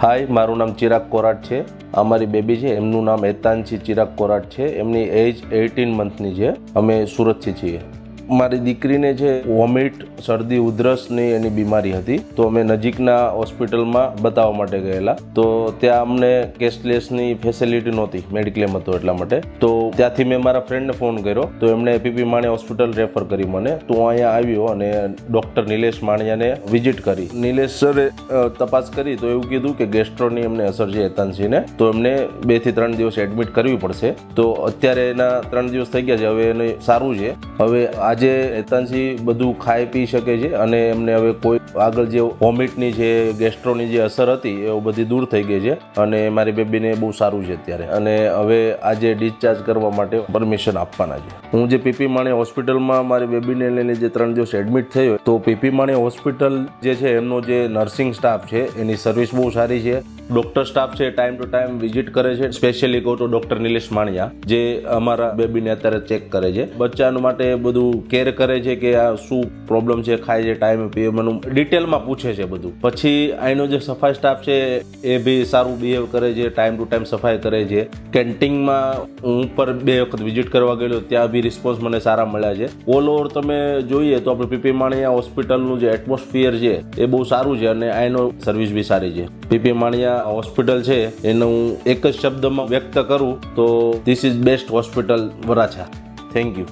હાય, મારું નામ ચિરાગ કોરાટ છે. અમારી બેબી છે, એમનું નામ એતાંશી ચિરાગ કોરાટ છે. એમની એજ એઇટીન મંથની છે. અમે સુરતથી છીએ. મારી દીકરીને છે વોમિટ, શરદી, ઉધરસની એની બીમારી હતી, તો અમે નજીકના હોસ્પિટલમાં બતાવવા માટે ગયેલા. તો ત્યાં અમને કેશલેસની ફેસિલિટી નહોતી, મેડિક્લેમ હતો એટલા માટે. તો ત્યાંથી મેં મારા ફ્રેન્ડને ફોન કર્યો, તો એમણે એપીપી માણે હોસ્પિટલ રેફર કરી મને. તો અહીંયા આવ્યો અને ડૉક્ટર નિલેશ માણિયાને વિઝિટ કરી. નિલેશ સરે તપાસ કરી, તો એવું કીધું કે ગેસ્ટ્રોની એમને અસર છે એતાનસીને તો એમને બેથી ત્રણ દિવસ એડમિટ કરવી પડશે. તો અત્યારે એના ત્રણ દિવસ થઈ ગયા છે, હવે એને સારું છે. હવે આજે એતાંશી બધું ખાઈ પી શકે છે અને એમને હવે કોઈ આગળ જે વોમિટની છે ગેસ્ટ્રોની જે અસર હતી, એ બધી દૂર થઈ ગઈ છે અને મારી બેબીને બહુ સારું છે અત્યારે. અને હવે આજે ડિસ્ચાર્જ કરવા માટે પરમિશન આપવાના છે. હું જે પીપી માણે હોસ્પિટલમાં મારી બેબીને લઈને જે ત્રણ દિવસ એડમિટ થયો તો પીપી માણી હોસ્પિટલ જે છે, એમનો જે નર્સિંગ સ્ટાફ છે, એની સર્વિસ બહુ સારી છે. ડોક્ટર સ્ટાફ છે ટાઈમ ટુ ટાઈમ વિઝિટ કરે છે. સ્પેશિયલી કહું તો ડોક્ટર નિલેશ માણિયા, જે અમારા બેબીને અત્યારે ચેક કરે છે. બચ્ચાનું માટે બધું કેર કરે છે કે આ શું પ્રોબ્લેમ છે, ખાય છે ટાઈમે પીએ. મને ડિટેલમાં પૂછે છે બધું. પછી અહીંનો જે સફાઈ સ્ટાફ છે, એ બી સારું બિહેવ કરે છે ટાઈમ ટુ ટાઈમ સફાઈ કરે છે. કેન્ટીનમાં હું પર બે વખત વિઝિટ કરવા ગયેલો, ત્યાં બી રિસ્પોન્સ મને સારા મળ્યા છે. ઓલ ઓવર તમે જોઈએ તો આપણે પીપી માણિયા હોસ્પિટલનું જે એટમોસ્ફિયર છે, એ બહુ સારું છે અને અહીંનો સર્વિસ બી સારી છે. પીપી માણિયા હોસ્પિટલ છે, એને હું એક જ શબ્દમાં વ્યક્ત કરું, તો this is best hospital Varachha. Thank you